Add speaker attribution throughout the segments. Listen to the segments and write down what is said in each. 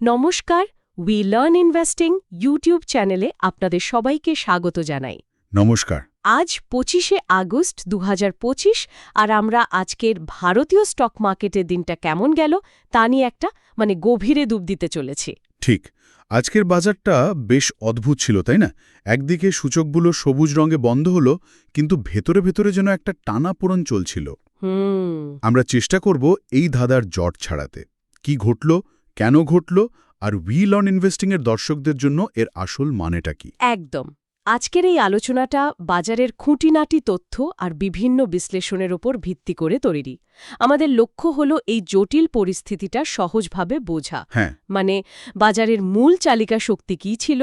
Speaker 1: নমস্কার we learn investing YouTube চ্যানেলে আপনাদের সবাইকে স্বাগত জানাই।
Speaker 2: নমস্কার।
Speaker 1: আজ পঁচিশে আগস্ট দু হাজার পঁচিশ আর আমরা আজকের ভারতীয় স্টক মার্কেটের দিনটা কেমন গেল তা নিয়ে একটা মানে গভীরে ডুব দিতে চলেছি।
Speaker 2: ঠিক আজকের বাজারটা বেশ অদ্ভুত ছিল তাই না? একদিকে সূচকগুলো সবুজ রঙে বন্ধ হলো কিন্তু ভেতরে ভেতরে যেন একটা টানাপোড়ন চলছিল। আমরা চেষ্টা করব এই ধাঁধার জট ছাড়াতে। কি ঘটল? কেন ঘটল আর উইল অন ইনভেস্টিংয়ের দর্শকদের জন্য এর আসল মানেটা কি?
Speaker 1: একদম। আজকের এই আলোচনাটা বাজারের খুঁটিনাটি তথ্য আর বিভিন্ন বিশ্লেষণের ওপর ভিত্তি করে তৈরি। আমাদের লক্ষ্য হল এই জটিল পরিস্থিতিটা সহজভাবে বোঝা।
Speaker 2: হ্যাঁ।
Speaker 1: মানে বাজারের মূল চালিকা শক্তি কী ছিল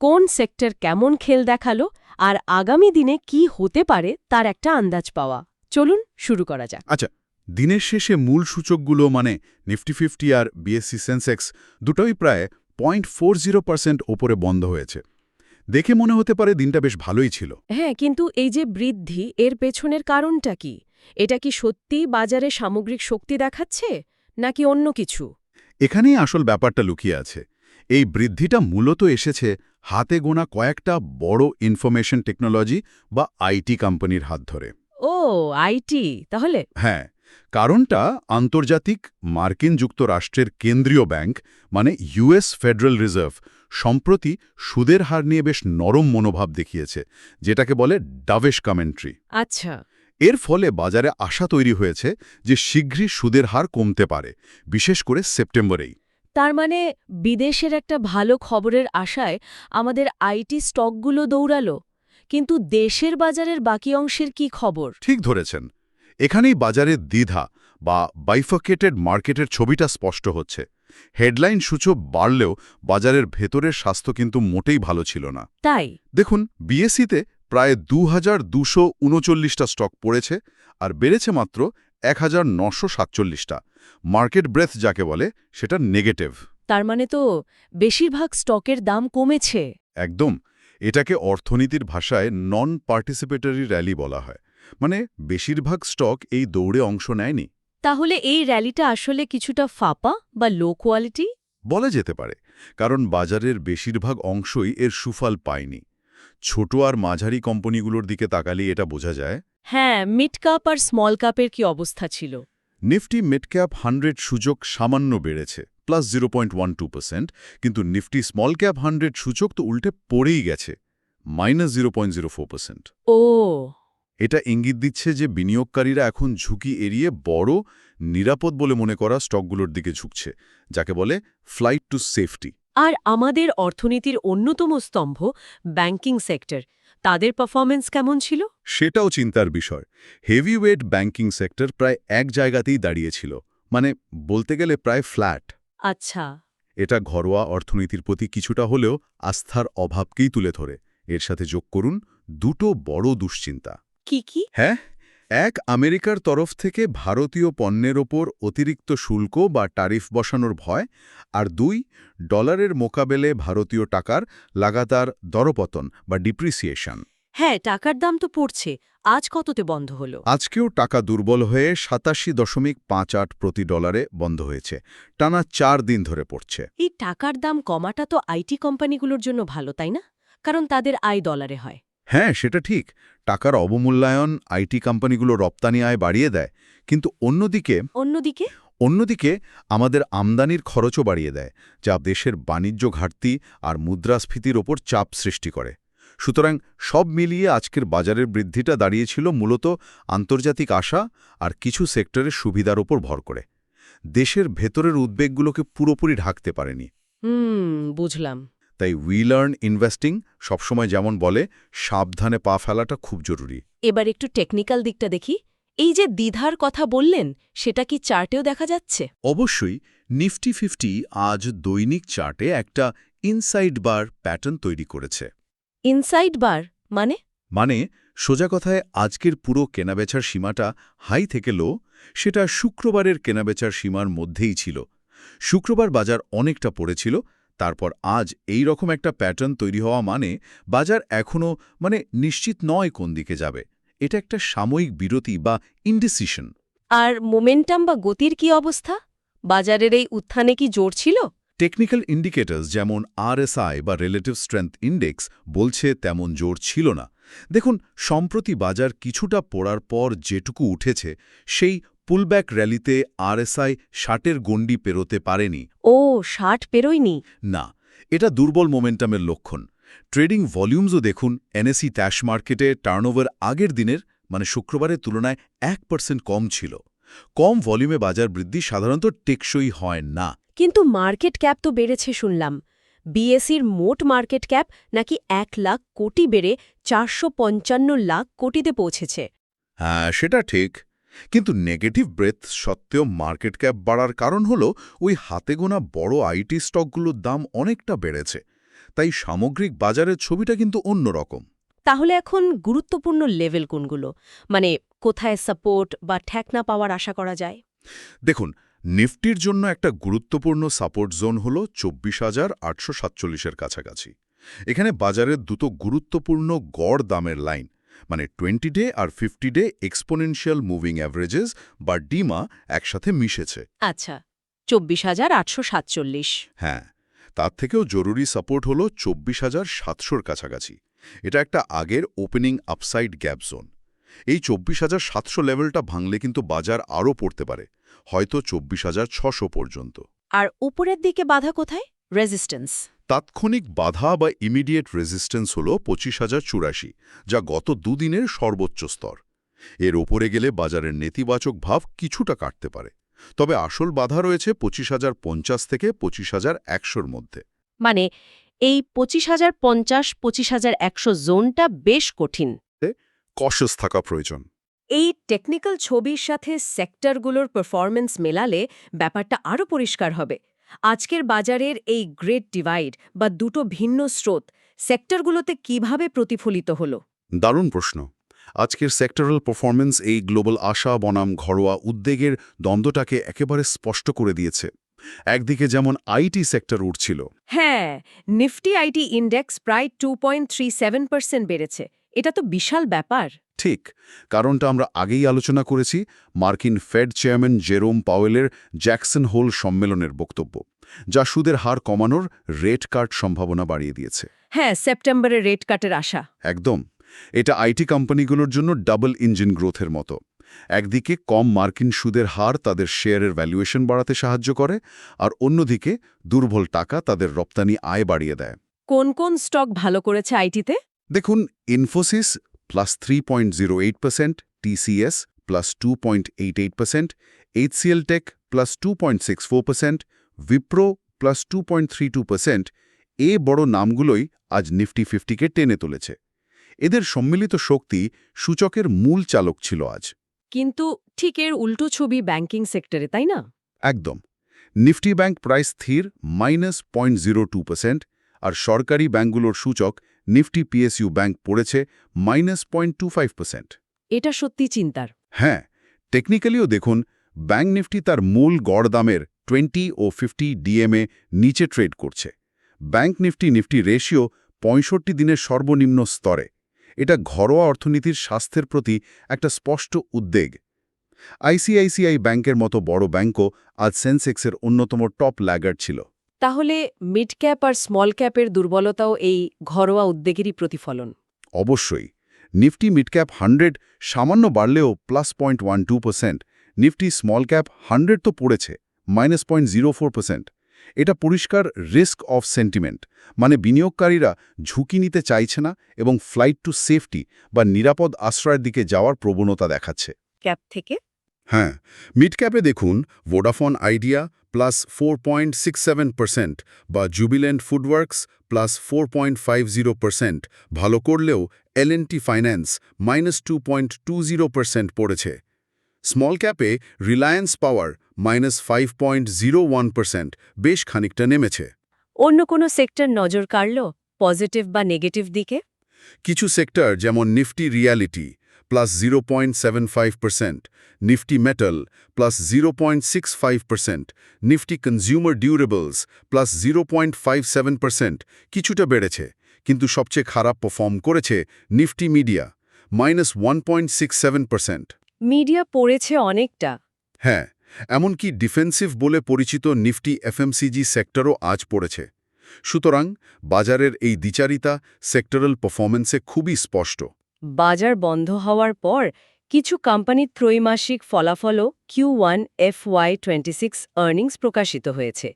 Speaker 1: কোন সেক্টর কেমন খেল দেখাল আর আগামী দিনে কি হতে পারে তার একটা আন্দাজ পাওয়া। চলুন শুরু করা যাক।
Speaker 2: আচ্ছা দিনের শেষে মূল সূচকগুলো মানে নিফটি ফিফটি আর বিএসসি সেন্সেক্স দুটোই প্রায় পয়েন্ট ফোর জিরো পার্সেন্ট ওপরে বন্ধ হয়েছে। দেখে মনে হতে পারে দিনটা বেশ ভালোই ছিল।
Speaker 1: হ্যাঁ কিন্তু এই যে বৃদ্ধি এর পেছনের কারণটা কি? এটা কি সত্যিই বাজারে সামগ্রিক শক্তি দেখাচ্ছে নাকি অন্য কিছু?
Speaker 2: এখানেই আসল ব্যাপারটা লুকিয়ে আছে। এই বৃদ্ধিটা মূলত এসেছে হাতে গোনা কয়েকটা বড় ইনফরমেশন টেকনোলজি বা আইটি কোম্পানির হাত ধরে।
Speaker 1: ও আইটি তাহলে?
Speaker 2: হ্যাঁ কারণটা আন্তর্জাতিক মার্কিন যুক্তরাষ্ট্রের কেন্দ্রীয় ব্যাংক মানে ইউএস ফেডারেল রিজার্ভ সম্প্রতি সুদের হার নিয়ে বেশ নরম মনোভাব দেখিয়েছে যেটাকে বলে ডাভেশ কমেন্ট্রি।
Speaker 1: আচ্ছা।
Speaker 2: এর ফলে বাজারে আশা তৈরি হয়েছে যে শীঘ্রই সুদের হার কমতে পারে বিশেষ করে সেপ্টেম্বরেই।
Speaker 1: তার মানে বিদেশের একটা ভালো খবরের আশায় আমাদের আইটি স্টকগুলো দৌড়ালো কিন্তু দেশের বাজারের বাকি অংশের কি খবর?
Speaker 2: ঠিক ধরেছেন। এখানেই বাজারের দ্বিধা বা বাইফকেটেড মার্কেটের ছবিটা স্পষ্ট হচ্ছে। হেডলাইন সূচক বাড়লেও বাজারের ভেতরের স্বাস্থ্য কিন্তু মোটেই ভালো ছিল না।
Speaker 1: তাই?
Speaker 2: দেখুন বিএসসিতে প্রায় দু হাজার স্টক পড়েছে আর বেড়েছে মাত্র এক হাজার নশো সাতচল্লিশটা। মার্কেট ব্রেথ যাকে বলে সেটা নেগেটিভ
Speaker 1: তার মানে তো বেশিরভাগ স্টকের দাম কমেছে।
Speaker 2: একদম। এটাকে অর্থনীতির ভাষায় নন পার্টিসিপেটরি র্যালি বলা হয়। মানে বেশিরভাগ স্টক এই দৌড়ে অংশ নেয়নি।
Speaker 1: তাহলে এই র্যালিটা আসলে কিছুটা ফাপা বা লো কোয়ালিটি
Speaker 2: বলা যেতে পারে কারণ বাজারের বেশিরভাগ অংশই এর সুফল পায়নি। ছোট আর মাঝারি কোম্পানিগুলোর দিকে তাকালে এটা বোঝা যায়।
Speaker 1: হ্যাঁ মিড কাপ আর স্মল কাপের কি অবস্থা ছিল?
Speaker 2: নিফটি মিড ক্যাপ হান্ড্রেড সূচক সামান্য বেড়েছে plus zero point one two কিন্তু নিফটি স্মল ক্যাপ হান্ড্রেড সূচক তো উল্টে পড়েই গেছে minus zero point zero four percent
Speaker 1: ও
Speaker 2: এটা ইঙ্গিত দিচ্ছে যে বিনিয়োগকারীরা এখন ঝুঁকি এড়িয়ে বড় নিরাপদ বলে মনে করা স্টকগুলোর দিকে ঝুঁকছে যাকে বলে ফ্লাইট টু সেফটি।
Speaker 1: আর আমাদের অর্থনীতির অন্যতম স্তম্ভ ব্যাংকিং সেক্টর। তাদের পারফরমেন্স কেমন ছিল?
Speaker 2: সেটাও চিন্তার বিষয়। হেভিওয়েট ব্যাংকিং সেক্টর প্রায় এক জায়গাতেই দাঁড়িয়েছিল মানে বলতে গেলে প্রায় ফ্ল্যাট।
Speaker 1: আচ্ছা।
Speaker 2: এটা ঘরোয়া অর্থনীতির প্রতি কিছুটা হলেও আস্থার অভাবকেই তুলে ধরে। এর সাথে যোগ করুন দুটো বড় দুশ্চিন্তা।
Speaker 1: কি কি?
Speaker 2: হ্যাঁ এক আমেরিকার তরফ থেকে ভারতীয় পণ্যের ওপর অতিরিক্ত শুল্ক বা ট্যারিফ বসানোর ভয় আর দুই ডলারের মোকাবেলে ভারতীয় টাকার লাগাতার দরপতন বা ডিপ্রিসিয়েশন।
Speaker 1: হ্যাঁ টাকার দাম তো পড়ছে। আজ কততে বন্ধ হলো?
Speaker 2: আজকেও টাকা দুর্বল হয়ে সাতাশি দশমিক পাঁচ আট প্রতি ডলারে বন্ধ হয়েছে। টানা চার দিন ধরে পড়ছে।
Speaker 1: এই টাকার দাম কমাটা তো আইটি কোম্পানিগুলোর জন্য ভালো তাই না? কারণ তাদের আয় ডলারে হয়।
Speaker 2: হ্যাঁ সেটা ঠিক। টাকার অবমূল্যায়ন আইটি কোম্পানিগুলো রপ্তানি আয় বাড়িয়ে দেয় কিন্তু অন্যদিকে
Speaker 1: অন্যদিকে?
Speaker 2: অন্যদিকে আমাদের আমদানির খরচও বাড়িয়ে দেয় যা দেশের বাণিজ্য ঘাটতি আর মুদ্রাস্ফীতির ওপর চাপ সৃষ্টি করে। সুতরাং সব মিলিয়ে আজকের বাজারের বৃদ্ধিটা দাঁড়িয়েছিল মূলত আন্তর্জাতিক আশা আর কিছু সেক্টরের সুবিধার ওপর ভর করে। দেশের ভেতরের উদ্বেগগুলোকে পুরোপুরি ঢাকতে পারেনি।
Speaker 1: হুম বুঝলাম।
Speaker 2: তাই উই লার্ন ইনভেস্টিং সবসময় যেমন বলে সাবধানে পা ফেলাটা খুব জরুরি।
Speaker 1: এবার একটু টেকনিক্যাল দিকটা দেখি। এই যে দ্বিধার কথা বললেন সেটা কি চার্টেও দেখা যাচ্ছে?
Speaker 2: অবশ্যই নিফটি ফিফটি আজ দৈনিক চার্টে একটা ইনসাইড বার প্যাটার্ন তৈরি করেছে।
Speaker 1: ইনসাইড বার মানে?
Speaker 2: মানে সোজা কথায় আজকের পুরো কেনাবেচার সীমাটা হাই থেকে লো সেটা শুক্রবারের কেনাবেচার সীমার মধ্যেই ছিল। শুক্রবার বাজার অনেকটা পড়েছিল তারপর আজ এই রকম একটা প্যাটার্ন তৈরি হওয়া মানে বাজার এখনও মানে নিশ্চিত নয় কোন দিকে যাবে। এটা একটা সাময়িক বিরতি বা ইনডিসিশন
Speaker 1: আর মোমেন্টাম বা গতির কি অবস্থা? বাজারের এই উত্থানে কি জোর ছিল?
Speaker 2: টেকনিক্যাল ইন্ডিকেটর্স যেমন আরএসআই বা রিলেটিভ স্ট্রেংথ ইন্ডেক্স বলছে তেমন জোর ছিল না। দেখুন সম্প্রতি বাজার কিছুটা পড়ার পর যেটুকু উঠেছে সেই পুলব্যাক র্যালিতে আরএসআই ষাটের গণ্ডি পেরোতে পারেনি।
Speaker 1: ও ষাট পেরোয়নি?
Speaker 2: না এটা দুর্বল মোমেন্টামের লক্ষণ। ট্রেডিং ভলিউমসও দেখুন এনএসি ট্যাশ মার্কেটে টার্নওভার আগের দিনের মানে শুক্রবারের তুলনায় এক পার্সেন্ট কম ছিল। কম ভলিউমে বাজার বৃদ্ধি সাধারণত টেকসই হয় না।
Speaker 1: কিন্তু মার্কেট ক্যাপ তো বেড়েছে শুনলাম। বিএসির মোট মার্কেট ক্যাপ নাকি এক লাখ কোটি বেড়ে চারশো পঞ্চান্ন লাখ কোটিতে পৌঁছেছে।
Speaker 2: হ্যাঁ সেটা ঠিক। কিন্তু নেগেটিভ ব্রেথ সত্ত্বেও মার্কেট ক্যাপ বাড়ার কারণ হল ওই হাতে গোনা বড় আইটি স্টকগুলোর দাম অনেকটা বেড়েছে। তাই সামগ্রিক বাজারের ছবিটা কিন্তু অন্যরকম।
Speaker 1: তাহলে এখন গুরুত্বপূর্ণ লেভেল কোনগুলো? মানে কোথায় সাপোর্ট বা ঠেকনা পাওয়ার আশা করা যায়?
Speaker 2: দেখুন নিফটির জন্য একটা গুরুত্বপূর্ণ সাপোর্ট জোন হল চব্বিশ হাজার আটশো সাতচল্লিশের কাছাকাছি। এখানে বাজারের দুটো গুরুত্বপূর্ণ গড় দামের লাইন মানে টোয়েন্টি ডে আর fifty day exponential moving averages বা ডিমা একসাথে মিশেছে।
Speaker 1: আচ্ছা চব্বিশ হাজার আটশো সাতচল্লিশ।
Speaker 2: হ্যাঁ তার থেকেও জরুরি সাপোর্ট হল চব্বিশ হাজার সাতশোর কাছাকাছি। এটা একটা আগের ওপেনিং আপসাইড গ্যাপ জোন এই চব্বিশ হাজার সাতশো লেভেলটা ভাঙলে কিন্তু বাজার আরও পড়তে পারে হয়তো চব্বিশ হাজার ছশো পর্যন্ত।
Speaker 1: আর উপরের দিকে বাধা কোথায়? রেজিস্ট্যান্স
Speaker 2: তাৎক্ষণিক বাধা বা ইমিডিয়েট রেজিস্ট্যান্স হল পঁচিশ হাজার চুরাশি যা গত দুদিনের সর্বোচ্চ স্তর। এর ওপরে গেলে বাজারের নেতিবাচক ভাব কিছুটা কাটতে পারে। তবে আসল বাধা রয়েছে পঁচিশ হাজার পঞ্চাশ থেকে পঁচিশ হাজার একশোর মধ্যে।
Speaker 1: মানে এই পঁচিশ হাজার পঞ্চাশ পঁচিশ হাজার একশো জোনটা বেশ কঠিন।
Speaker 2: কশাস থাকা প্রয়োজন।
Speaker 1: এই টেকনিক্যাল ছবির সাথে সেক্টরগুলোর পারফরম্যান্স মেলালে ব্যাপারটা আরও পরিষ্কার হবে। আজকের বাজারের এই গ্রেট ডিভাইড বা দুটো ভিন্ন স্রোত সেক্টরগুলোতে কীভাবে প্রতিফলিত হলো?
Speaker 2: দারুণ প্রশ্ন। আজকের সেক্টরাল পারফরমেন্স এই গ্লোবাল আশা বনাম ঘরোয়া উদ্বেগের দ্বন্দ্বটাকে একেবারে স্পষ্ট করে দিয়েছে। একদিকে যেমন আইটি সেক্টর উঠছিল
Speaker 1: হ্যাঁ নিফটি আইটি ইন্ডেক্স প্রায় two point three seven percent বেড়েছে। এটা তো বিশাল ব্যাপার।
Speaker 2: ঠিক কারণটা আমরা আগেই আলোচনা করেছি মার্কিন ফেড চেয়ারম্যান জেরোম পাওয়েলের জ্যাকসন হোল সম্মেলনের বক্তব্য যা সুদের হার কমানোর রেট কার্ড সম্ভাবনা বাড়িয়ে দিয়েছে।
Speaker 1: হ্যাঁ সেপ্টেম্বরে রেট কাটের আশা।
Speaker 2: একদম এটা আইটি কোম্পানিগুলোর জন্য ডাবল ইঞ্জিন গ্রোথের মতো। একদিকে কম মার্কিন সুদের হার তাদের শেয়ারের ভ্যালুয়েশন বাড়াতে সাহায্য করে আর অন্যদিকে দুর্বল টাকা তাদের রপ্তানি আয় বাড়িয়ে দেয়।
Speaker 1: কোন কোন স্টক ভালো করেছে আইটিতে
Speaker 2: দেখুন Infosys plus three point zero eight percent TCS plus two point eight eight percent HCL Tech plus two point six four percent Wipro plus two point three two percent এ বড় নামগুলোই আজ নিফটি ফিফটিকে টেনে তুলেছে। এদের সম্মিলিত শক্তি সূচকের মূল চালক ছিল আজ।
Speaker 1: কিন্তু ঠিক এর উল্টো ছবি ব্যাংকিং সেক্টরে তাই না?
Speaker 2: একদম। নিফটি ব্যাংক প্রাইস স্থির minus point zero two percent আর সরকারি ব্যাঙ্কগুলোর সূচক নিফটি পিএসইউ ব্যাংক পড়েছে minus point two five percent
Speaker 1: এটা সত্যি চিন্তার।
Speaker 2: হ্যাঁ টেকনিক্যালিও দেখুন ব্যাঙ্ক নিফটি তার মূল গড় দামের টোয়েন্টি ও ফিফটি ডিএমএ নিচে ট্রেড করছে। ব্যাঙ্ক নিফটি নিফটি রেশিও পঁয়ষট্টি দিনের সর্বনিম্ন স্তরে। এটা ঘরোয়া অর্থনীতির স্বাস্থ্যের প্রতি একটা স্পষ্ট উদ্বেগ। আইসিআইসিআই ব্যাংকের মতো বড় ব্যাংকও আজ সেন্সেক্সের অন্যতম টপ ল্যাগার ছিল।
Speaker 1: তাহলে মিড ক্যাপ আর স্মল ক্যাপের দুর্বলতাও এই ঘরোয়া উদ্বেগেরই প্রতিফলন।
Speaker 2: অবশ্যই। নিফটি মিড ক্যাপ হান্ড্রেড সামান্য বাড়লেও plus point one two percent Nifty small cap hundred তো পড়েছে minus point zero four percent এটা পরিষ্কার রিস্ক অফ সেন্টিমেন্ট মানে বিনিয়োগকারীরা ঝুঁকি নিতে চাইছে না এবং ফ্লাইট টু সেফটি বা নিরাপদ আশ্রয়ের দিকে যাওয়ার প্রবণতা দেখাচ্ছে।
Speaker 1: ক্যাপ থেকে
Speaker 2: হ্যাঁ মিড ক্যাপে দেখুন Vodafone Idea plus four point six seven percent বা Jubilant FoodWorks plus four point five zero percent. ভালো করলেও L and T Finance minus two point two zero percent পড়েছে। Small ক্যাপে Reliance Power minus five point zero one percent বেশ খানিকটা নেমেছে।
Speaker 1: অন্য কোনো sector নজর কাড়ল পজিটিভ বা নেগেটিভ দিকে?
Speaker 2: কিছু সেক্টর যেমন Nifty realty plus zero point seven five percent Nifty metal plus zero point six five percent Nifty consumer durables plus zero point five seven percent কিছুটা বেড়েছে কিন্তু সবচেয়ে খারাপ পারফর্ম করেছে Nifty media minus one point six seven percent
Speaker 1: media পড়েছে অনেকটা।
Speaker 2: হ্যাঁ এমনকি ডিফেন্সিভ বলে পরিচিত নিফটি এফএমসিজি সেক্টরও আজ পড়েছে। সুতরাং বাজারের এই দ্বিচারিতা সেক্টরাল পারফরমেন্সে খুবই স্পষ্ট।
Speaker 1: বাজার বন্ধ হওয়ার পর কিছু কোম্পানির ত্রৈমাসিক ফলাফলও Q one F Y twenty six earnings প্রকাশিত হয়েছে।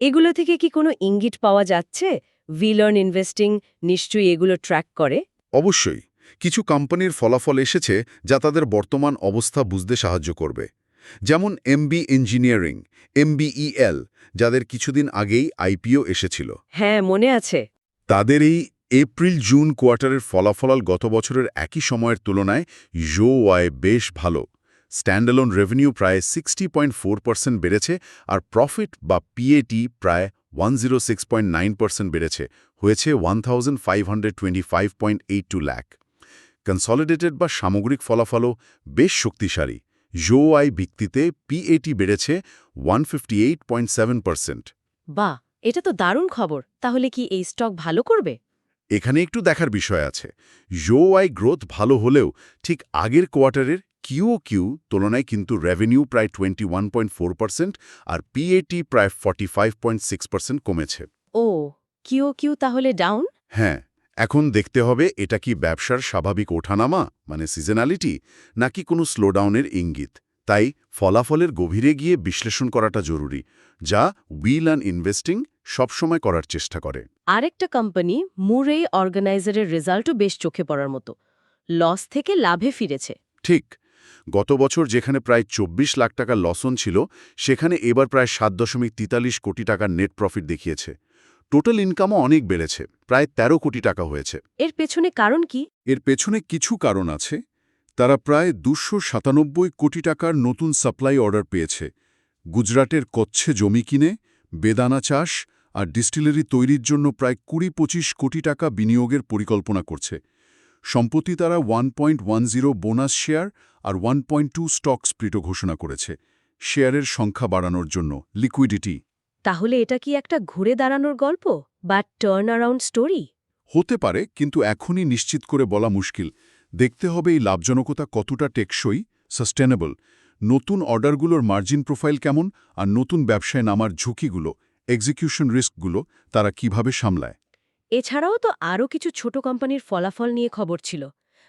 Speaker 1: এগুলো থেকে কি কোনো ইঙ্গিত পাওয়া যাচ্ছে? ভিলার্ন ইনভেস্টিং নিশ্চয়ই এগুলো ট্র্যাক করে?
Speaker 2: অবশ্যই। কিছু কোম্পানির ফলাফল এসেছে যা তাদের বর্তমান অবস্থা বুঝতে সাহায্য করবে। যেমন এমবি ইঞ্জিনিয়ারিং এমবিইএল যাদের কিছুদিন আগেই আইপিও এসেছিল।
Speaker 1: হ্যাঁ মনে আছে।
Speaker 2: তাদের এই এপ্রিল জুন কোয়ার্টারের ফলাফল গত বছরের একই সময়ের তুলনায় জো ওয়াই বেশ ভালো। স্ট্যান্ডালোন রেভিনিউ প্রায় সিক্সটি পয়েন্ট ফোর পার্সেন্ট বেড়েছে আর প্রফিট বা পিএটি প্রায় one zero six point nine percent বেড়েছে, হয়েছে one thousand five hundred twenty five point eight two lakh. Consolidated বা সামগ্রিক ফলাফলও বেশ শক্তিশালী। জো আই ভিত্তিতে পিএটি বেড়েছে one fifty eight point seven percent.
Speaker 1: বাহ, এটা তো দারুণ খবর। তাহলে কি এই স্টক ভালো করবে?
Speaker 2: এখানে একটু দেখার বিষয় আছে। আই গ্রোথ ভালো হলেও ঠিক আগের কোয়ার্টারের কিউ কিউ তুলনায় কিন্তু রেভিনিউ প্রায় twenty one point four percent আর পিএটি প্রায় forty five point six percent কমেছে।
Speaker 1: ও কিউ কিউ তাহলে ডাউন
Speaker 2: হ্যাঁ এখন দেখতে হবে এটা কি ব্যবসার স্বাভাবিক ওঠানামা মানে সিজনালিটি নাকি কোনো স্লোডাউনের ইঙ্গিত। তাই ফলাফলের গভীরে গিয়ে বিশ্লেষণ করাটা জরুরি যা উইল অ্যান্ড ইনভেস্টিং সবসময় করার চেষ্টা করে।
Speaker 1: আরেকটা কোম্পানি মুরে অর্গানাইজারের রেজাল্টও বেশ চোখে পড়ার মতো। লস থেকে লাভে ফিরেছে।
Speaker 2: ঠিক। গত বছর যেখানে প্রায় ২৪ লাখ টাকা লসন ছিল সেখানে এবার প্রায় সাত দশমিক তিতাল্লিশ কোটি টাকার নেট প্রফিট দেখিয়েছে। টোটাল ইনকামও অনেক বেড়েছে প্রায় ১৩ কোটি টাকা হয়েছে।
Speaker 1: এর পেছনে কারণ কি?
Speaker 2: এর পেছনে কিছু কারণ আছে। তারা প্রায় দুশো সাতানব্বই কোটি টাকার নতুন সাপ্লাই অর্ডার পেয়েছে। গুজরাটের কচ্ছে জমি কিনে বেদানা চাষ আর ডিস্টিলারি তৈরির জন্য প্রায় কুড়ি পঁচিশ কোটি টাকা বিনিয়োগের পরিকল্পনা করছে। সম্প্রতি তারা one point one zero bonus share আর ওয়ান পয়েন্ট টু স্টক স্প্লিটও ঘোষণা করেছে। শেয়ারের সংখ্যা বাড়ানোর জন্য লিকুইডিটি।
Speaker 1: তাহলে এটা কি একটা ঘুরে দাঁড়ানোর গল্প বা টার্ন অ্যারাউন্ড স্টোরি
Speaker 2: হতে পারে কিন্তু এখনই নিশ্চিত করে বলা মুশকিল। দেখতে হবে এই লাভজনকতা কতটা টেকসই সাস্টেনেবল নতুন অর্ডারগুলোর মার্জিন প্রোফাইল কেমন আর নতুন ব্যবসায় নামার ঝুঁকিগুলো। এক্সিকিউশন রিস্কগুলো তারা কীভাবে সামলায়?
Speaker 1: এছাড়াও তো আরও কিছু ছোট কোম্পানির ফলাফল নিয়ে খবর ছিল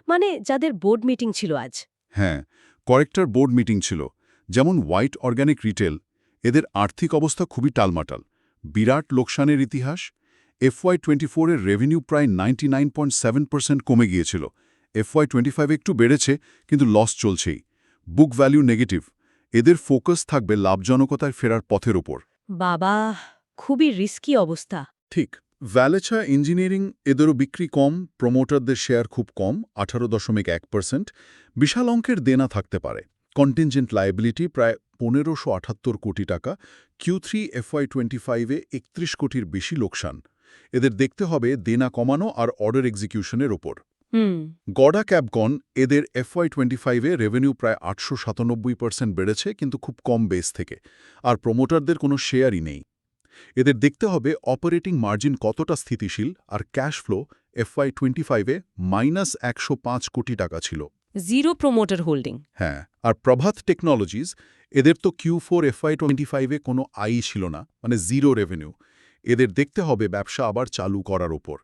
Speaker 1: মানে যাদের বোর্ড মিটিং ছিল আজ।
Speaker 2: হ্যাঁ কয়েকটার বোর্ড মিটিং ছিল যেমন হোয়াইট অর্গ্যানিক রিটেল এদের আর্থিক অবস্থা খুবই টালমাটাল বিরাট লোকসানের ইতিহাস এফওয়াই টোয়েন্টি ফোরের রেভিনিউ প্রায় ninety nine point seven percent কমে গিয়েছিল এফওয়াই টোয়েন্টি ফাইভ একটু বেড়েছে কিন্তু লস চলছেই বুক ভ্যালু নেগেটিভ এদের ফোকাস থাকবে লাভজনকতায় ফেরার পথের ওপর।
Speaker 1: বাবা, খুবই রিস্কি অবস্থা।
Speaker 2: ঠিক ভ্যালেছা ইঞ্জিনিয়ারিং এদেরও বিক্রি কম প্রমোটারদের শেয়ার খুব কম, আঠারো দশমিক এক পার্সেন্ট বিশাল অঙ্কের দেনা থাকতে পারে। কন্টিনজেন্ট লায়াবিলিটি প্রায় পনেরোশো আটাত্তর কোটি টাকা কিউ থ্রি এফওয়াই টোয়েন্টি ফাইভে একত্রিশ কোটির বেশি লোকসান। এদের দেখতে হবে দেনা কমানো আর অর্ডার এক্সিকিউশনের ওপর। গডা ক্যাবকন এদের এফওয়াই টোয়েন্টি ফাইভে রেভিনিউ প্রায় আটশো সাতানব্বই পার্সেন্ট বেড়েছে কিন্তু খুব কম বেস থেকে। আর প্রমোটারদের কোনো শেয়ারই নেই। এদের দেখতে হবে অপারেটিং মার্জিন কতটা স্থিতিশীল আর ক্যাশ ফ্লো এফওয়াই টোয়েন্টি ফাইভে মাইনাস একশো পাঁচ কোটি টাকা ছিল।
Speaker 1: জিরো প্রমোটার হোল্ডিং
Speaker 2: হ্যাঁ আর প্রভাত টেকনোলজিস এদের তো কিউ ফোর এফআই টোয়েন্টি ফাইভে কোনো আই ছিল না মানে জিরো রেভিনিউ এদের দেখতে হবে ব্যবসা আবার চালু করার ওপর।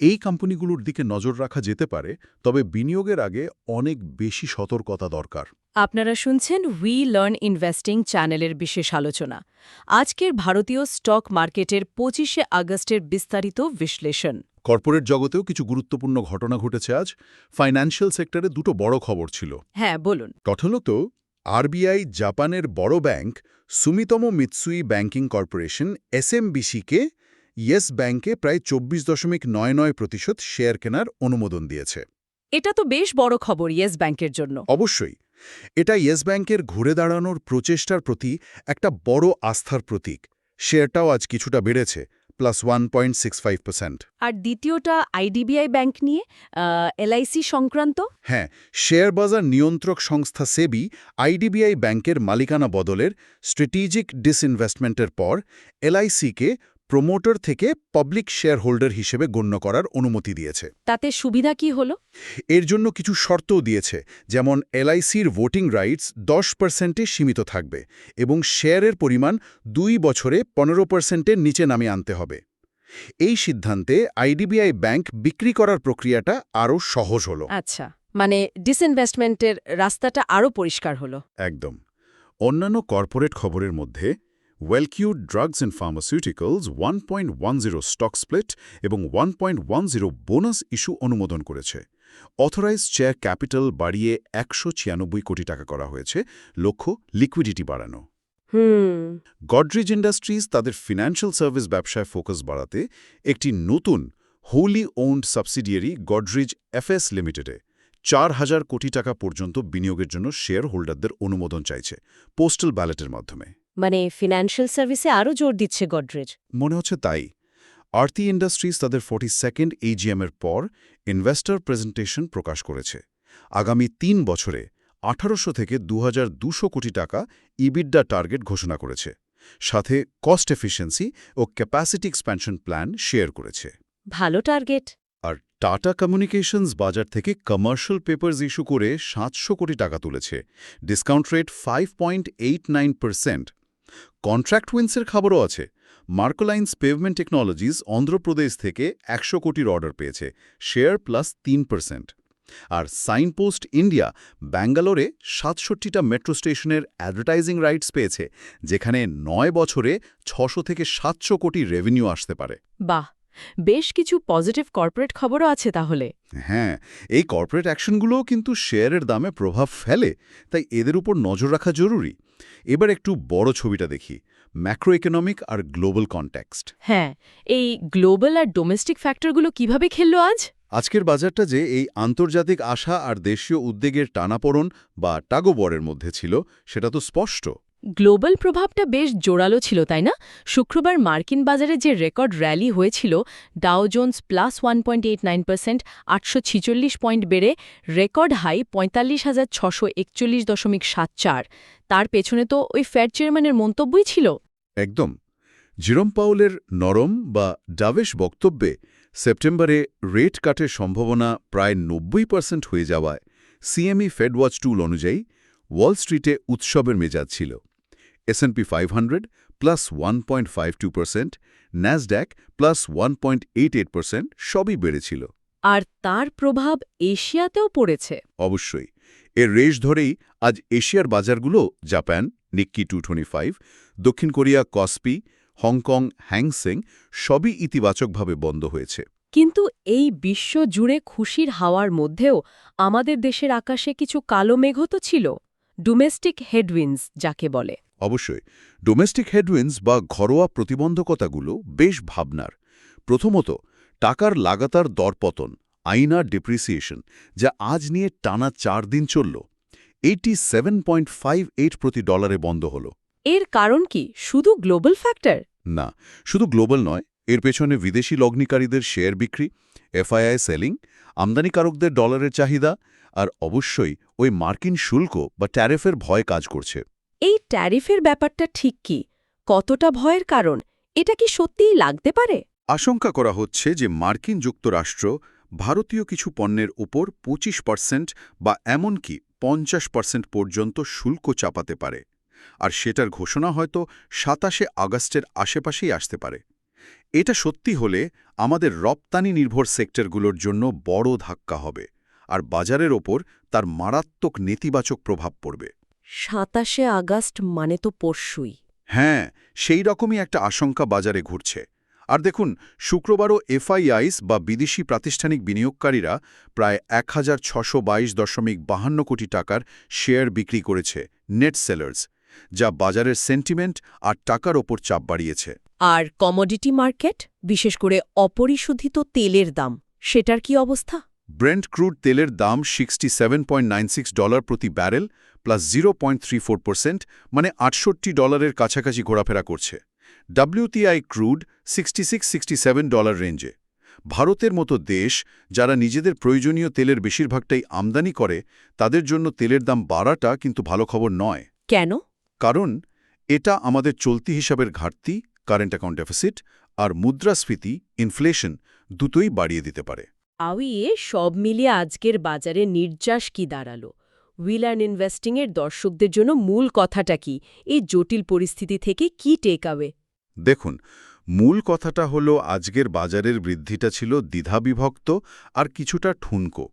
Speaker 2: এই কোম্পানিগুলোর দিকে নজর রাখা যেতে পারে তবে বিনিয়োগের আগে অনেক বেশি সতর্কতা দরকার।
Speaker 1: আপনারা শুনছেন উই লার্ন ইনভেস্টিং চ্যানেলের বিশেষ আলোচনা। আজকের ভারতীয় স্টক মার্কেটের পঁচিশে আগস্টের বিস্তারিত বিশ্লেষণ।
Speaker 2: কর্পোরেট জগতেও কিছু গুরুত্বপূর্ণ ঘটনা ঘটেছে আজ। ফাইন্যান্সিয়াল সেক্টরে দুটো বড় খবর ছিল।
Speaker 1: হ্যাঁ বলুন।
Speaker 2: প্রথমত আরবিআই জাপানের বড় bank Sumitomo Mitsui banking corporation এসএমবিসিকে Yes ব্যাংকে প্রায় চব্বিশ দশমিক নয় নয় প্রতিশত শেয়ার কেনার অনুমোদন দিয়েছে।
Speaker 1: এটা তো বেশ বড় খবর ইয়েস ব্যাংকের জন্য।
Speaker 2: অবশ্যই। এটা ইয়েস ব্যাংকের ঘুরে দাঁড়ানোর প্রচেষ্টার প্রতি একটা বড় আস্থার প্রতীক। শেয়ারটাও আজ কিছুটা বেড়েছে plus one point six five percent.
Speaker 1: আর দ্বিতীয়টা আইডিবিআই ব্যাংক নিয়ে এলআইসি সংক্রান্ত?
Speaker 2: হ্যাঁ শেয়ার বাজার নিয়ন্ত্রক সংস্থা সেবি আইডিবিআই ব্যাংকের মালিকানা বদলের স্ট্র্যাটেজিক ডিসইনভেস্টমেন্টের পর এলআইসিকে প্রমোটার থেকে পাবলিক শেয়ার হোল্ডার হিসেবে গণ্য করার অনুমতি দিয়েছে।
Speaker 1: তাতে সুবিধা কি হলো?
Speaker 2: এর জন্য কিছু শর্তও দিয়েছে যেমন এলআইসির ভোটিং রাইটস দশ পার্সেন্টে সীমিত থাকবে এবং শেয়ারের পরিমাণ দুই বছরে পনেরো পার্সেন্টের নিচে নামিয়ে আনতে হবে। এই সিদ্ধান্তে আইডিবিআই ব্যাংক বিক্রি করার প্রক্রিয়াটা আরও সহজ হলো।
Speaker 1: আচ্ছা মানে ডিসইনভেস্টমেন্টের রাস্তাটা আরও পরিষ্কার হলো।
Speaker 2: একদম। অন্যান্য কর্পোরেট খবরের মধ্যে Welcure drugs and pharmaceuticals one point one zero stock split এবং one point one zero bonus issue অনুমোদন করেছে। অথরাইজ শেয়ার ক্যাপিটাল বাড়িয়ে একশো ছিয়ানব্বই কোটি টাকা করা হয়েছে। লক্ষ্য লিকুইডিটি বাড়ানো। গডরেজ ইন্ডাস্ট্রিজ তাদের ফিনান্সিয়াল সার্ভিস ব্যবসায় ফোকাস বাড়াতে একটি নতুন wholly owned subsidiary Godrej FS লিমিটেডে চার হাজার কোটি টাকা পর্যন্ত বিনিয়োগের জন্য শেয়ার হোল্ডারদের অনুমোদন চাইছে। পোস্টাল ব্যালেটের মাধ্যমে।
Speaker 1: মানে ফিনান্সিয়াল সার্ভিসে আরও জোর দিচ্ছে গডরেজ
Speaker 2: মনে হচ্ছে তাই। আরতি ইন্ডাস্ট্রিজ তাদের ফোর্টি সেকেন্ড এজিএমের পর ইনভেস্টর প্রেজেন্টেশন প্রকাশ করেছে। আগামী তিন বছরে আঠারোশো থেকে দু কোটি টাকা ইবিডা টার্গেট ঘোষণা করেছে। সাথে কস্ট এফিসিয়েন্সি ও ক্যাপাসিটি এক্সপ্যানশন প্ল্যান শেয়ার করেছে।
Speaker 1: ভালো টার্গেট
Speaker 2: আর টাটা কমিউনিকেশনস বাজার থেকে কমার্শিয়াল পেপারস ইস্যু করে সাতশো কোটি টাকা তুলেছে। Discount rate five point eight nine percent contract উইন্সের খবরও আছে। মার্কোলাইন্স পেভমেন্ট টেকনোলজিস অন্ধ্রপ্রদেশ থেকে একশো কোটির অর্ডার পেয়েছে শেয়ার প্লাস তিন পার্সেন্ট। আর সাইনপোস্ট ইন্ডিয়া ব্যাঙ্গালোরে সাতষট্টিটা মেট্রো স্টেশনের অ্যাডভার্টাইজিং রাইটস পেয়েছে যেখানে নয় বছরে ছশো থেকে সাতশো কোটি রেভিনিউ আসতে পারে।
Speaker 1: বাহ! বেশ কিছু পজিটিভ কর্পোরেট খবরও আছে তাহলে।
Speaker 2: হ্যাঁ এই কর্পোরেট অ্যাকশনগুলোও কিন্তু শেয়ারের দামে প্রভাব ফেলে তাই এদের উপর নজর রাখা জরুরি। এবার একটু বড় ছবিটা দেখি ম্যাক্রো ইকোনমিক আর গ্লোবাল কনটেক্সট
Speaker 1: হ্যাঁ এই গ্লোবাল আর ডোমেস্টিক ফ্যাক্টরগুলো কীভাবে খেললো আজ?
Speaker 2: আজকের বাজারটা যে এই আন্তর্জাতিক আশা আর দেশীয় উদ্বেগের টানাপড়ন বা টাগোবরের মধ্যে ছিল সেটা তো স্পষ্ট।
Speaker 1: গ্লোবাল প্রভাবটা বেশ জোরালো ছিল, তাই না? শুক্রবার মার্কিন বাজারে যে রেকর্ড র্যালি হয়েছিল, Dow Jones plus one point eight nine percent আটশো পয়েন্ট বেড়ে রেকর্ড হাই পঁয়তাল্লিশ হাজার ছশো একচল্লিশ দশমিক সাত চার। তার পেছনে তো ওই ফেড চেয়ারম্যানের মন্তব্যই ছিল।
Speaker 2: একদম। জিরম পাউলের নরম বা ডাবেশ বক্তব্যে সেপ্টেম্বরে রেট কাটের সম্ভাবনা প্রায় নব্বই পার্সেন্ট হয়ে যাওয়ায় সিএমই ফেডওয়াচ টুল অনুযায়ী ওয়াল স্ট্রিটে উৎসবের মেজাজ ছিল। S and P five hundred plus one point five two percent Nasdaq plus one point eight eight percent সবই বেড়েছিল।
Speaker 1: আর তার প্রভাব এশিয়াতেও পড়েছে।
Speaker 2: অবশ্যই। এর রেশ ধরেই আজ এশিয়ার বাজারগুলো জাপান নিক্কি টু দক্ষিণ Korea KOSPI Hong Kong Hang Seng সবই ইতিবাচকভাবে বন্ধ হয়েছে।
Speaker 1: কিন্তু এই বিশ্ব জুড়ে খুশির হাওয়ার মধ্যেও আমাদের দেশের আকাশে কিছু কালো মেঘ তো ছিল। ডোমেস্টিক হেডউইন্স যাকে বলে।
Speaker 2: অবশ্যই ডোমেস্টিক হেডউইন্স বা ঘরোয়া প্রতিবন্ধকতাগুলো বেশ ভাবনার। প্রথমত টাকার লাগাতার দরপতন আইনার ডিপ্রিসিয়েশন যা আজ নিয়ে টানা চার দিন চলল। Eighty seven point five eight প্রতি ডলারে বন্ধ হল।
Speaker 1: এর কারণ কি? শুধু গ্লোবাল ফ্যাক্টর
Speaker 2: না শুধু গ্লোবাল নয় এর পেছনে বিদেশি লগ্নিকারীদের শেয়ার বিক্রি এফআইআই সেলিং আমদানিকারকদের ডলারের চাহিদা আর অবশ্যই ওই মার্কিন শুল্ক বা ট্যারিফের ভয় কাজ করছে।
Speaker 1: এই ট্যারিফের ব্যাপারটা ঠিক কি? কতটা ভয়ের কারণ? এটা কি সত্যিই লাগতে পারে?
Speaker 2: আশঙ্কা করা হচ্ছে যে মার্কিন যুক্তরাষ্ট্র ভারতীয় কিছু পণ্যের উপর পঁচিশ পার্সেন্ট বা এমনকি পঞ্চাশ পার্সেন্ট পর্যন্ত শুল্ক চাপাতে পারে। আর সেটার ঘোষণা হয়তো সাতাশে আগস্টের আশেপাশেই আসতে পারে। এটা সত্যি হলে আমাদের রপ্তানি নির্ভর সেক্টরগুলোর জন্য বড় ধাক্কা হবে। আর বাজারের ওপর তার মারাত্মক নেতিবাচক প্রভাব পড়বে।
Speaker 1: সাতাশে আগস্ট মানে তো পরশুই।
Speaker 2: হ্যাঁ সেই রকমই একটা আশঙ্কা বাজারে ঘুরছে। আর দেখুন শুক্রবারও এফআইআইস বা বিদেশি প্রাতিষ্ঠানিক বিনিয়োগকারীরা প্রায় এক হাজার ছশো বাইশ দশমিক বাহান্ন কোটি টাকার শেয়ার বিক্রি করেছে নেট সেলার্স যা বাজারের সেন্টিমেন্ট আর টাকার ওপর চাপ বাড়িয়েছে।
Speaker 1: আর কমোডিটি মার্কেট বিশেষ করে অপরিশোধিত তেলের দাম সেটার কি অবস্থা?
Speaker 2: ব্রেন্ট ক্রুড তেলের দাম sixty seven point nine six dollar প্রতি barrel plus zero point three four percent মানে আটষট্টি ডলারের কাছাকাছি ঘোরাফেরা করছে। WTI crude sixty six sixty seven dollar রেঞ্জে ভারতের মতো দেশ যারা নিজেদের প্রয়োজনীয় তেলের বেশিরভাগটাই আমদানি করে তাদের জন্য তেলের দাম বাড়াটা কিন্তু ভালো খবর নয়।
Speaker 1: কেন?
Speaker 2: কারণ এটা আমাদের চলতি হিসাবের ঘাটতি কারেন্ট অ্যাকাউন্ট ডেফিসিট আর মুদ্রাস্ফীতি ইনফ্লেশন দুটোই বাড়িয়ে দিতে পারে।
Speaker 1: আউইয়ে সব মিলিয়ে আজকের বাজারে নির্যাস কি দাঁড়াল? উইল অ্যান্ড ইনভেস্টিংয়ের দর্শকদের জন্য মূল কথাটা কি? এই জটিল পরিস্থিতি থেকে কি টেক আওয়ে
Speaker 2: দেখুন মূল কথাটা হলো আজকের বাজারের বৃদ্ধিটা ছিল দ্বিধাবিভক্ত আর কিছুটা ঠুনকো।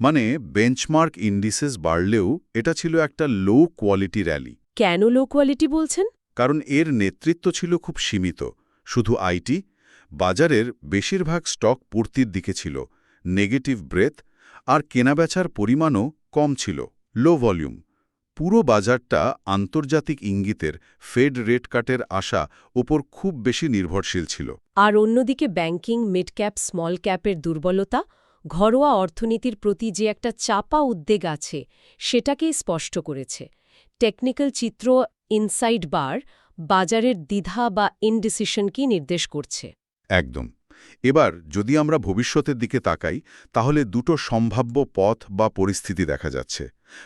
Speaker 2: মানে বেঞ্চমার্ক ইন্ডিসেস বাড়লেও এটা ছিল একটা লো কোয়ালিটি র্যালি
Speaker 1: কেন লো কোয়ালিটি বলছেন?
Speaker 2: কারণ এর নেতৃত্ব ছিল খুব সীমিত। শুধু আইটি বাজারের বেশিরভাগ স্টক পূর্তির দিকে ছিল। নেগেটিভ ব্রেথ আর কেনাবেচার পরিমাণও কম ছিল লো ভলিউম। পুরো বাজারটা আন্তর্জাতিক ইঙ্গিতের ফেড রেট কাটের আশা ওপর খুব বেশি নির্ভরশীল ছিল।
Speaker 1: আর অন্যদিকে ব্যাংকিং মিড ক্যাপ স্মল ক্যাপের দুর্বলতা ঘরোয়া অর্থনীতির প্রতি যে একটা চাপা উদ্বেগ আছে সেটাকেই স্পষ্ট করেছে। টেকনিক্যাল চিত্র ইনসাইড বার বাজারের দ্বিধা বা ইনডিসিশনকে নির্দেশ করছে।
Speaker 2: একদম। এবার যদি আমরা ভবিষ্যতের দিকে তাকাই তাহলে দুটো সম্ভাব্য পথ বা পরিস্থিতি দেখা যাচ্ছে।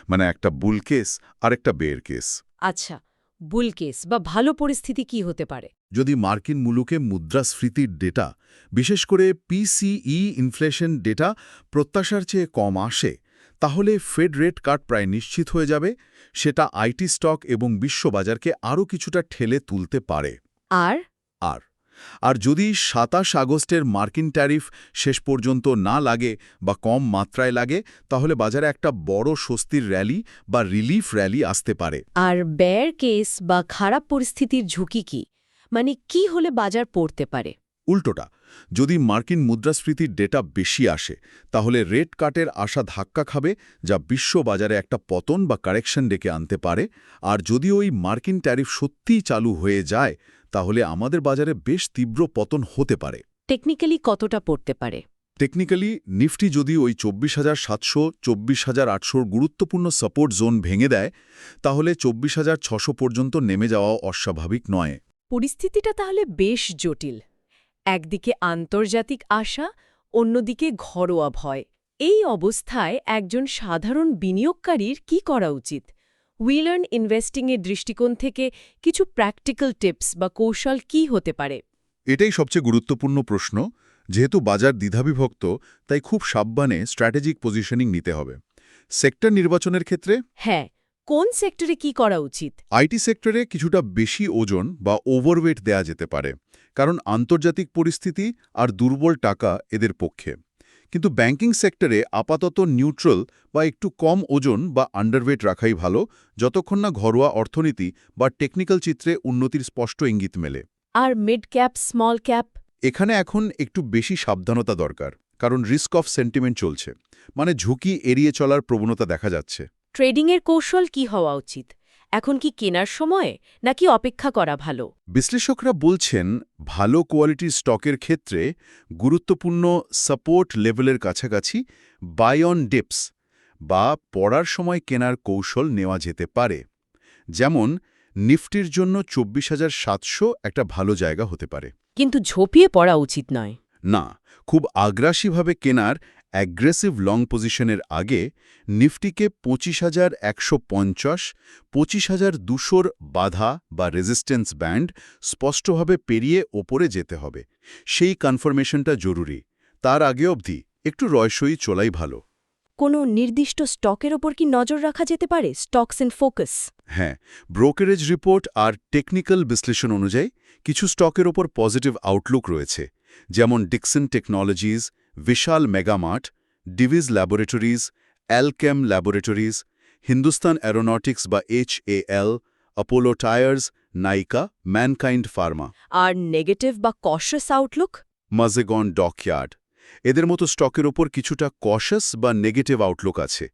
Speaker 2: মানে একটা বুল কেস আর একটা বের কেস
Speaker 1: আচ্ছা বুল কেস বা ভালো পরিস্থিতি কি হতে পারে?
Speaker 2: যদি মার্কিন মুলুকে মুদ্রাস্ফীতির ডেটা বিশেষ করে পিসিই ইনফ্লেশন ডেটা প্রত্যাশার চেয়ে কম আসে তাহলে ফেড রেট কাট প্রায় নিশ্চিত হয়ে যাবে। সেটা আইটি স্টক এবং বিশ্ববাজারকে আরও কিছুটা ঠেলে তুলতে পারে।
Speaker 1: আর?
Speaker 2: আর। আর যদি সাতাশ আগস্টের মার্কিন ট্যারিফ শেষ পর্যন্ত না লাগে বা কম মাত্রায় লাগে তাহলে বাজারে একটা বড় স্বস্তির র্যালি বা রিলিফ র্যালি আসতে পারে।
Speaker 1: আর বেয়ার কেস বা খারাপ পরিস্থিতির ঝুঁকি কি? মানে কি হলে বাজার পড়তে পারে?
Speaker 2: উল্টোটা যদি মার্কিন মুদ্রাস্ফীতির ডেটা বেশি আসে তাহলে রেট কাটের আশা ধাক্কা খাবে যা বিশ্ব বাজারে একটা পতন বা কারেকশন ডেকে আনতে পারে। আর যদি ওই মার্কিন ট্যারিফ সত্যিই চালু হয়ে যায় তাহলে আমাদের বাজারে বেশ তীব্র পতন হতে পারে।
Speaker 1: টেকনিক্যালি কতটা পড়তে পারে?
Speaker 2: টেকনিক্যালি নিফটি যদি ওই চব্বিশ হাজার সাতশো চব্বিশ হাজার আটশোর গুরুত্বপূর্ণ সাপোর্ট জোন ভেঙে দেয় তাহলে চব্বিশ হাজার ছশো পর্যন্ত নেমে যাওয়া অস্বাভাবিক নয়।
Speaker 1: পরিস্থিতিটা তাহলে বেশ জটিল। একদিকে আন্তর্জাতিক আশা অন্যদিকে ঘরোয়া ভয়। এই অবস্থায় একজন সাধারণ বিনিয়োগকারীর কি করা উচিত? উইলার্ন ইনভেস্টিংয়ের দৃষ্টিকোণ থেকে কিছু প্র্যাকটিক্যাল টিপস বা কৌশল কি হতে পারে?
Speaker 2: এটাই সবচেয়ে গুরুত্বপূর্ণ প্রশ্ন যেহেতু বাজার দ্বিধাবিভক্ত তাই খুব সাবধানে স্ট্র্যাটেজিক পজিশনিং নিতে হবে। সেক্টর নির্বাচনের ক্ষেত্রে?
Speaker 1: হ্যাঁ কোন সেক্টরে কি করা উচিত?
Speaker 2: আইটি সেক্টরে কিছুটা বেশি ওজন বা ওভারওয়েট দেয়া যেতে পারে কারণ আন্তর্জাতিক পরিস্থিতি আর দুর্বল টাকা এদের পক্ষে। কিন্তু ব্যাংকিং সেক্টরে আপাতত নিউট্রাল বা একটু কম ওজন বা আন্ডারওয়েট রাখাই ভালো যতক্ষণ না ঘরোয়া অর্থনীতি বা টেকনিক্যাল চিত্রে উন্নতির স্পষ্ট ইঙ্গিত মেলে।
Speaker 1: আর মিড ক্যাপ স্মল ক্যাপ?
Speaker 2: এখানে এখন একটু বেশি সাবধানতা দরকার কারণ রিস্ক অফ সেন্টিমেন্ট চলছে। মানে ঝুঁকি এড়িয়ে চলার প্রবণতা দেখা যাচ্ছে।
Speaker 1: ট্রেডিংয়ের কৌশল কি হওয়া উচিত? এখন কি কেনার সময় নাকি অপেক্ষা করা ভালো?
Speaker 2: বিশ্লেষকরা বলছেন ভালো কোয়ালিটির স্টকের ক্ষেত্রে গুরুত্বপূর্ণ সাপোর্ট লেভেলের কাছাকাছি বাই অন ডিপস বা পড়ার সময় কেনার কৌশল নেওয়া যেতে পারে। যেমন নিফটির জন্য চব্বিশ হাজার সাতশো একটা ভালো জায়গা হতে পারে।
Speaker 1: কিন্তু ঝোপিয়ে পড়া উচিত নয়।
Speaker 2: না খুব আগ্রাসীভাবে কেনার অ্যাগ্রেসিভ লং পজিশনের আগে নিফটিকে পঁচিশ হাজার একশো পঞ্চাশ পঁচিশ হাজার দুশোর বাধা বা রেজিস্ট্যান্স ব্যান্ড স্পষ্টভাবে পেরিয়ে ওপরে যেতে হবে। সেই কনফার্মেশনটা জরুরি। তার আগে অবধি একটু রয়সই চলাই ভালো।
Speaker 1: কোনো নির্দিষ্ট স্টকের ওপর কি নজর রাখা যেতে পারে? Stocks in focus.
Speaker 2: হ্যাঁ ব্রোকারেজ রিপোর্ট আর টেকনিক্যাল বিশ্লেষণ অনুযায়ী কিছু স্টকের ওপর পজিটিভ আউটলুক রয়েছে যেমন Dixon technologies Vishal mega mart Divi's laboratories Alkem laboratories Hindustan aeronautics বা H L Apollo tyres Nykaa Mankind pharma.
Speaker 1: আর নেগেটিভ বা কশাস আউটলুক
Speaker 2: মাজেগন ডকইয়ার্ড। এদের মতো স্টকের ওপর কিছুটা কশাস বা নেগেটিভ আউটলুক আছে।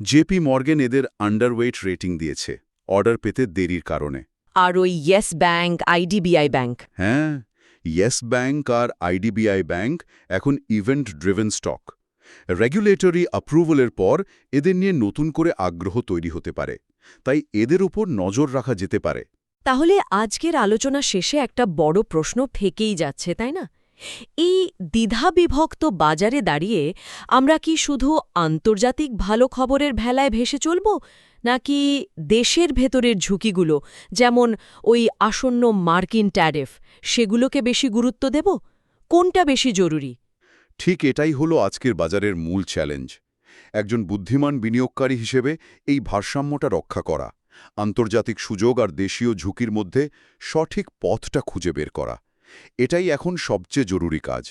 Speaker 2: জেপি মর্গেন এদের আন্ডারওয়েট রেটিং দিয়েছে অর্ডার পেতে দেরির কারণে।
Speaker 1: আর ওই ইয়েস ব্যাংক আইডিবিআই ব্যাংক
Speaker 2: হ্যাঁ। ইয়েস ব্যাংক আর আইডিবিআই ব্যাংক এখন ইভেন্ট ড্রিভেন স্টক। রেগুলেটরি অ্যাপ্রুভালের পর এদের নিয়ে নতুন করে আগ্রহ তৈরি হতে পারে। তাই এদের উপর নজর রাখা যেতে পারে।
Speaker 1: তাহলে আজকের আলোচনা শেষে একটা বড় প্রশ্ন থেকেই যাচ্ছে, তাই না? এই দ্বিধাবিভক্ত বাজারে দাঁড়িয়ে আমরা কি শুধু আন্তর্জাতিক ভালো খবরের ভেলায় ভেসে চলব? নাকি দেশের ভেতরের ঝুঁকিগুলো, যেমন ওই আসন্ন মার্কিন ট্যারিফ, সেগুলোকে বেশি গুরুত্ব দেব? কোনটা বেশি জরুরি?
Speaker 2: ঠিক এটাই হলো আজকের বাজারের মূল চ্যালেঞ্জ। একজন বুদ্ধিমান বিনিয়োগকারী হিসেবে এই ভারসাম্যটা রক্ষা করা, আন্তর্জাতিক সুযোগ আর দেশীয় ঝুঁকির মধ্যে সঠিক পথটা খুঁজে বের করা। এটাই এখন সবচেয়ে জরুরি কাজ।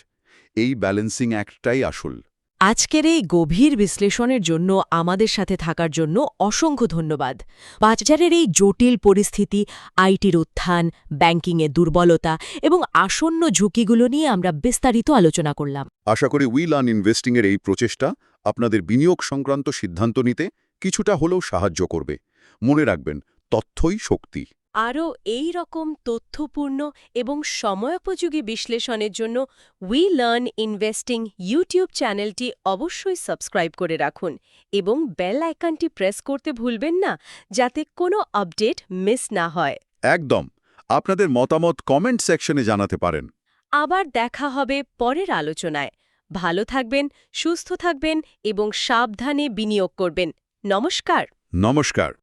Speaker 2: এই ব্যালেন্সিং অ্যাক্টটাই আসল।
Speaker 1: আজকের এই গভীর বিশ্লেষণের জন্য আমাদের সাথে থাকার জন্য অসংখ্য ধন্যবাদ। বাজারের এই জটিল পরিস্থিতি, আইটির উত্থান ব্যাংকিংয়ের দুর্বলতা এবং আসন্ন ঝুঁকিগুলো নিয়ে আমরা বিস্তারিত আলোচনা করলাম।
Speaker 2: আশা করি উইল আন ইনভেস্টিংয়ের এই প্রচেষ্টা আপনাদের বিনিয়োগ সংক্রান্ত সিদ্ধান্ত নিতে কিছুটা হলেও সাহায্য করবে। মনে রাখবেন, তথ্যই শক্তি।
Speaker 1: আরও এই রকম তথ্যপূর্ণ এবং সময়োপযোগী বিশ্লেষণের জন্য উই লার্ন ইনভেস্টিং ইউটিউব চ্যানেলটি অবশ্যই সাবস্ক্রাইব করে রাখুন এবং বেল আইকনটি প্রেস করতে ভুলবেন না যাতে কোনো আপডেট মিস না হয়।
Speaker 2: একদম আপনাদের মতামত কমেন্ট সেকশনে জানাতে পারেন।
Speaker 1: আবার দেখা হবে পরের আলোচনায়। ভালো থাকবেন সুস্থ থাকবেন এবং সাবধানে বিনিয়োগ করবেন। নমস্কার।
Speaker 2: নমস্কার।